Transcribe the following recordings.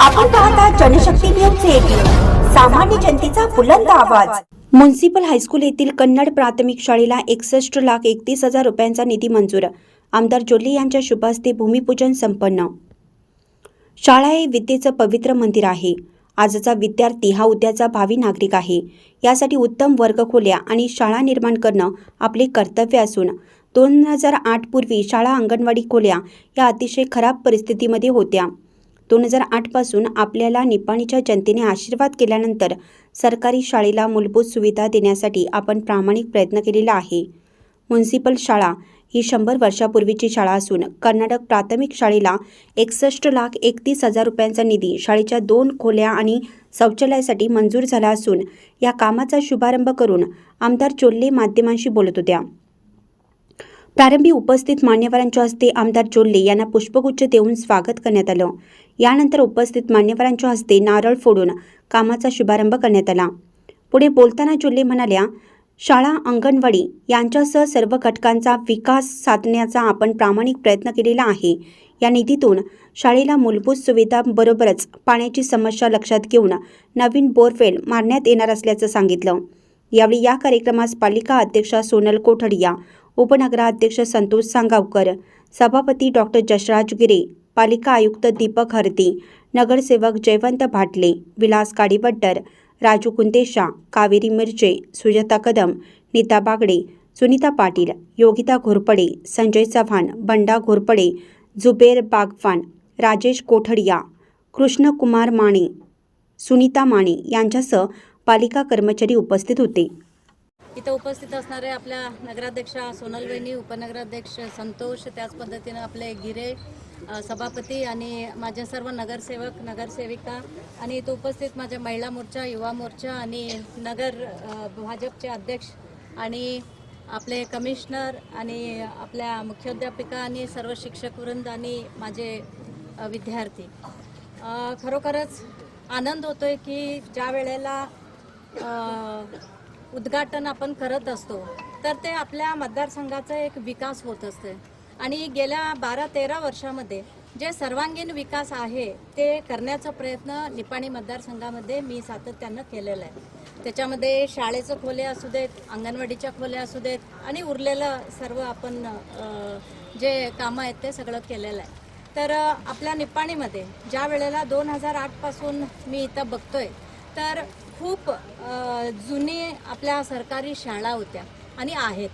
आपण पाहता Janshakti news eighteen सामान्य जनतेचा बुलंद आवाज. म्युन्सिपल हायस्कूल येथील कन्नड प्राथमिक शाळेला एकसष्ट लाख एकतीस हजार रुपयांचा निधी मंजूर. आमदार जोल्ले यांच्या शुभ हस्ते भूमिपूजन संपन्न. शाळा हे विद्येचं पवित्र मंदिर आहे. आजचा विद्यार्थी हा उद्याचा भावी नागरिक आहे. यासाठी उत्तम वर्गखोल्या आणि शाळा निर्माण करणं आपले कर्तव्य असून दोन हजार आठ पूर्वी शाळा अंगणवाडी खोल्या या अतिशय खराब परिस्थितीमध्ये होत्या. दोन हजार आठपासून आपल्याला निपाणीच्या जनतेने आशीर्वाद केल्यानंतर सरकारी शाळेला मूलभूत सुविधा देण्यासाठी आपण प्रामाणिक प्रयत्न केलेला आहे. म्युन्सिपल शाळा ही शंभर वर्षापूर्वीची शाळा असून कर्नाटक प्राथमिक शाळेला एकसष्ट लाख एकतीस हजार रुपयांचा निधी शाळेच्या दोन खोल्या आणि शौचालयासाठी मंजूर झाला असून या कामाचा शुभारंभ करून आमदार चोल्ले माध्यमांशी बोलत होत्या. प्रारंभी उपस्थित मान्यवरांच्या हस्ते आमदार चोल्ले यांना पुष्पगुच्छ देऊन स्वागत करण्यात आलं. यानंतर उपस्थित मान्यवरांच्या हस्ते नारळ फोडून कामाचा शुभारंभ करण्यात आला. पुढे बोलताना चोल्ले म्हणाल्या शाळा अंगणवाडी यांच्यासह सर्व घटकांचा विकास साधण्याचा आपण प्रामाणिक प्रयत्न केलेला आहे. या निधीतून शाळेला मूलभूत सुविधांबरोबरच पाण्याची समस्या लक्षात घेऊन नवीन बोरवेल मारण्यात येणार असल्याचं सांगितलं. यावेळी या कार्यक्रमास पालिका अध्यक्षा सोनल कोठडिया उपनगराध्यक्ष संतोष सांगावकर सभापती डॉक्टर जसराज गिरे पालिका आयुक्त दीपक हरदी नगरसेवक जयवंत भाटले विलास काडीवड्डर राजू कुंदेशा कावेरी मिरचे सुजाता कदम नीता बागडे सुनीता पाटील योगिता घोरपडे संजय चव्हाण बंडा घोरपडे जुबेर बागवान राजेश कोठडिया कृष्णकुमार माने सुनीता माने यांच्यासह पालिका कर्मचारी उपस्थित होते. इथं उपस्थित असणारे आपल्या नगराध्यक्षा सोनल वहिनी उपनगराध्यक्ष संतोष त्याच पद्धतीनं आपले गिरे सभापती आणि माझे सर्व नगरसेवक नगरसेविका आणि इथं उपस्थित माझ्या महिला मोर्चा युवा मोर्चा आणि नगर भाजपचे अध्यक्ष आणि आपले कमिशनर आणि आपल्या मुख्याध्यापिका आणि सर्व शिक्षक वृंद आणि माझे विद्यार्थी. खरोखरच आनंद होतोय की ज्या वेळेला उद्घाटन आपण करत असतो तर ते आपल्या मतदारसंघाचा एक विकास होत असते. आणि गेल्या बारा तेरा वर्षामध्ये जे सर्वांगीण विकास आहे ते करण्याचा प्रयत्न निपाणी मतदारसंघामध्ये मी सातत्यानं केलेला आहे. त्याच्यामध्ये शाळेचं खोले असू देत अंगणवाडीच्या खोल्या असू देत आणि उरलेलं सर्व आपण जे कामं आहेत ते सगळं केलेलं आहे. तर आपल्या निपाणीमध्ये ज्या वेळेला दोन हजार आठपासून मी इथं बघतोय तर खूप जुनी आपल्या सरकारी शाळा होत्या आणि आहेत.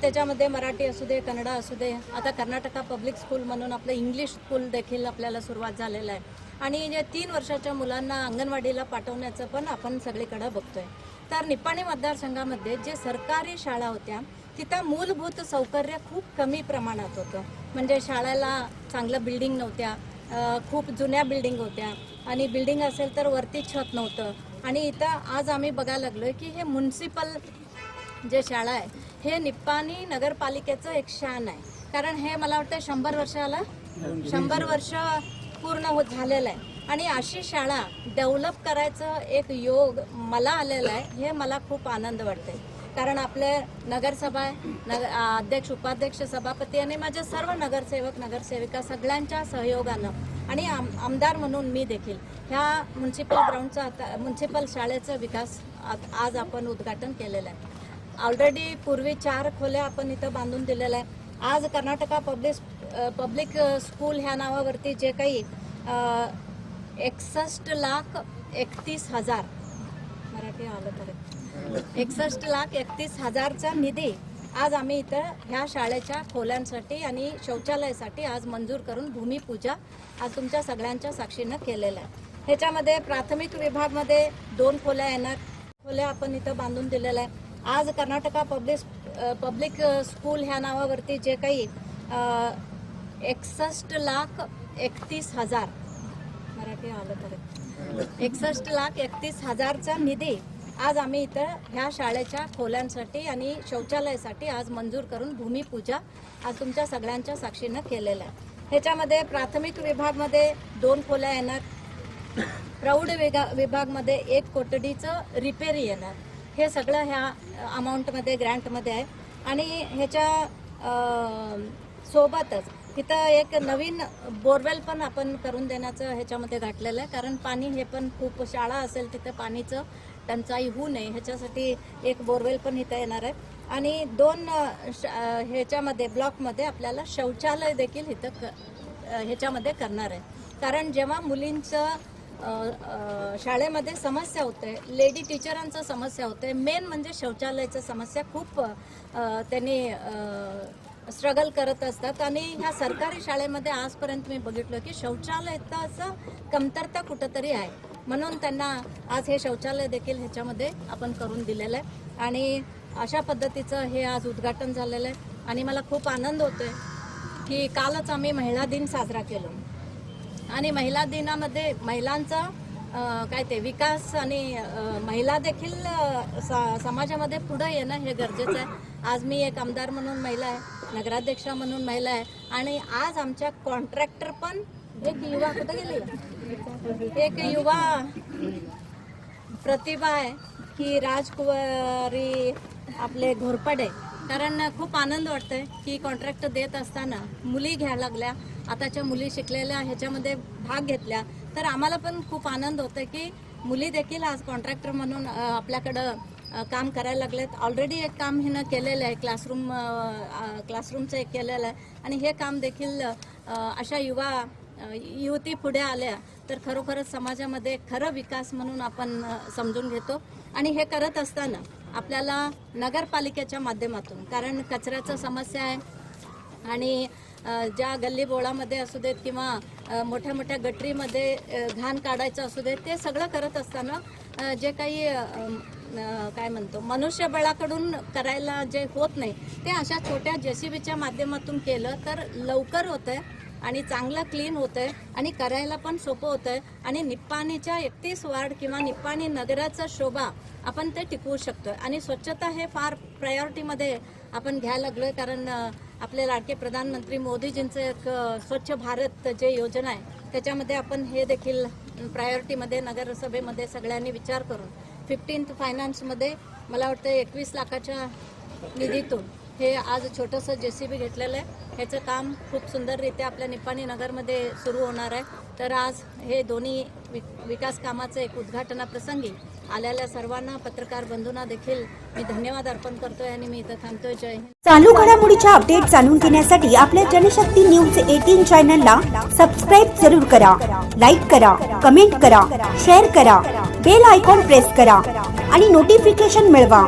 त्याच्यामध्ये मराठी असू दे कन्नड असू दे आता कर्नाटका पब्लिक स्कूल म्हणून आपलं इंग्लिश स्कूल देखील आपल्याला सुरुवात झालेलं आहे. आणि जे तीन वर्षाच्या मुलांना अंगणवाडीला पाठवण्याचं पण आपण सगळीकडं बघतोय. तर निपाणी मतदारसंघामध्ये जे सरकारी शाळा होत्या तिथं मूलभूत सौकर्य खूप कमी प्रमाणात होतं. म्हणजे शाळेला चांगलं बिल्डिंग नव्हत्या खूप जुन्या बिल्डिंग होत्या. आणि बिल्डिंग असेल तर वरती छत नव्हतं. आणि इथं आज आम्ही बघायला लागलोय की हे म्युन्सिपल जे शाळा आहे हे निप्पाणी नगरपालिकेचं एक शान आहे. कारण हे मला वाटतं शंभर वर्षाला शंभर वर्ष पूर्ण होत झालेलं आहे. आणि अशी शाळा डेव्हलप करायचं एक योग मला आलेला आहे हे मला खूप आनंद वाटते कारण आपल्या नगरसभा नग अध्यक्ष उपाध्यक्ष सभापती आणि माझे सर्व नगरसेवक नगरसेविका सगळ्यांच्या सहयोगानं आणि आम आमदार म्हणून मी देखील ह्या म्युन्सिपल ग्राउंडचा आता म्युन्सिपल शाळेचा विकास आज आपण उद्घाटन केलेलं आहे. ऑलरेडी पूर्वी चार खोल्या आपण इथं बांधून दिलेल्या आहे आज कर्नाटका पब्लिक पब्लिक स्कूल ह्या नावावरती जे काही एकसष्ट लाख एकतीस हजार मराठी आलं तर. एकसष्ट लाख एकतीस हजारचा निधी आज आम्ही इथं ह्या शाळेच्या खोल्यांसाठी आणि शौचालयासाठी आज मंजूर करून भूमिपूजा आज तुमच्या सगळ्यांच्या साक्षीनं केलेलं आहे. ह्याच्यामध्ये प्राथमिक विभागमध्ये दोन खोल्या येणार. खोल्या आपण इथं बांधून दिलेल्या आहे आज कर्नाटका पब्लिक पब्लिक स्कूल ह्या नावावरती जे काही एकसष्ट लाख एकतीस हजार मराठी आलं तर. एकसष्ट लाख एकतीस हजारचा निधी आज आम्ही इथं ह्या शाळेच्या खोल्यांसाठी आणि शौचालयासाठी आज मंजूर करून भूमिपूजा आज तुमच्या सगळ्यांच्या साक्षीनं केलेलं आहे. ह्याच्यामध्ये प्राथमिक विभागमध्ये दोन खोल्या येणार. प्रौढ विगा विभागमध्ये एक कोठडीचं रिपेरी येणार. हे सगळं ह्या अमाऊंटमध्ये ग्रँटमध्ये आहे. आणि ह्याच्या सोबतच तिथं एक नवीन बोरवेल पण आपण करून देण्याचं ह्याच्यामध्ये घातलेलं आहे. कारण पाणी हे पण खूप शाळा असेल तिथं पाणीचं टंचाई होऊ नये ह्याच्यासाठी एक बोरवेल पण इथं येणार आहे. आणि दोन ह्याच्यामध्ये ब्लॉकमध्ये आपल्याला शौचालय देखील इथं क ह्याच्यामध्ये करणार आहे. कारण जेव्हा मुलींचं शाळेमध्ये समस्या होते लेडी टीचरांचं समस्या होते मेन म्हणजे शौचालयाचं समस्या खूप त्यांनी स्ट्रगल करत असतात. आणि ह्या सरकारी शाळेमध्ये आजपर्यंत मी बघितलं की शौचालयाचं कमतरता कुठंतरी आहे. म्हणून त्यांना आज हे शौचालय देखील ह्याच्यामध्ये आपण करून दिलेलं आहे. आणि अशा पद्धतीचं हे आज उद्घाटन झालेलं आहे. आणि मला खूप आनंद होतोय की कालच आम्ही महिला दिन साजरा केलो. आणि महिला दिनामध्ये महिलांचा काय ते विकास आणि महिला देखील स- समाजामध्ये पुढे येणं हे गरजेचं आहे. आज मी एक आमदार म्हणून महिला आहे नगराध्यक्षा म्हणून महिला आहे. आणि आज आमच्या कॉन्ट्रॅक्टर पण एक युवा कुठं गेली? एक युवा प्रतिभा आहे. की राजकुवारी आपले घोरपडे कारण खूप आनंद वाटतंय की कॉन्ट्रॅक्ट देत असताना मुली घ्यायला लागल्या. आताच्या मुली शिकलेल्या ह्याच्यामध्ये भाग घेतल्या. तर आम्हाला पण खूप आनंद होतो की मुली देखील आज कॉन्ट्रॅक्टर म्हणून आपल्याकडं काम करायला लागलेत. ऑलरेडी एक काम हिनं केलेलं आहे. क्लासरूम क्लासरूमचं एक केलेलं आहे. आणि हे काम देखील अशा युवा युवती पुढे आल्या तर खरोखरच समाजामध्ये खरं विकास म्हणून आपण समजून घेतो. आणि हे करत असताना आपल्याला नगरपालिकेच्या माध्यमातून कारण कचऱ्याचं समस्या आहे आणि ज्या गल्ली बोळामध्ये असू देत किंवा मोठ्या मोठ्या गटरीमध्ये घाण काढायचं असू देत ते सगळं करत असताना जे काही काय म्हणतो मनुष्यबळाकडून करायला जे होत नाही ते अशा छोट्या जेसीबीच्या माध्यमातून केलं तर लवकर होतं आहे आणि चांगलं क्लीन आहे आणि करायला पण सोपं होतंय. आणि निप्पाणीच्या एकतीस वार्ड किंवा निप्पाणी नगराचा शोभा आपण ते टिकवू शकतो आणि स्वच्छता हे फार प्रायोरिटीमध्ये आपण घ्यायला लागलो आहे कारण आपले लाडके प्रधानमंत्री मोदीजींचं एक स्वच्छ भारत जे योजना आहे त्याच्यामध्ये आपण हे देखील प्रायोरिटीमध्ये नगरसभेमध्ये सगळ्यांनी विचार करून फिफ्टीन्थ फायनान्समध्ये मला वाटतं एकवीस लाखाच्या निधीतून हे आज छोटंसं जे सी बी घेतलेलं आहे. ह्याचं काम खूप सुंदररित्या आपल्या निपाणी नगरमध्ये सुरू होणार आहे. तर आज हे दोन्ही वि विकास कामाचं एक उद्घाटनाप्रसंगी आलेल्या सर्वांना पत्रकार बंधूंना देखील मी धन्यवाद अर्पण करतोय आणि मी इथं थांबतोय. जय हिंद. चालू घडामोडीच्या अपडेट जाणून घेण्यासाठी आपल्या जनशक्ती न्यूज एटीन चॅनलला सबस्क्राईब जरूर करा लाईक करा कमेंट करा शेअर करा बेल आयकॉन प्रेस करा आणि नोटिफिकेशन मिळवा.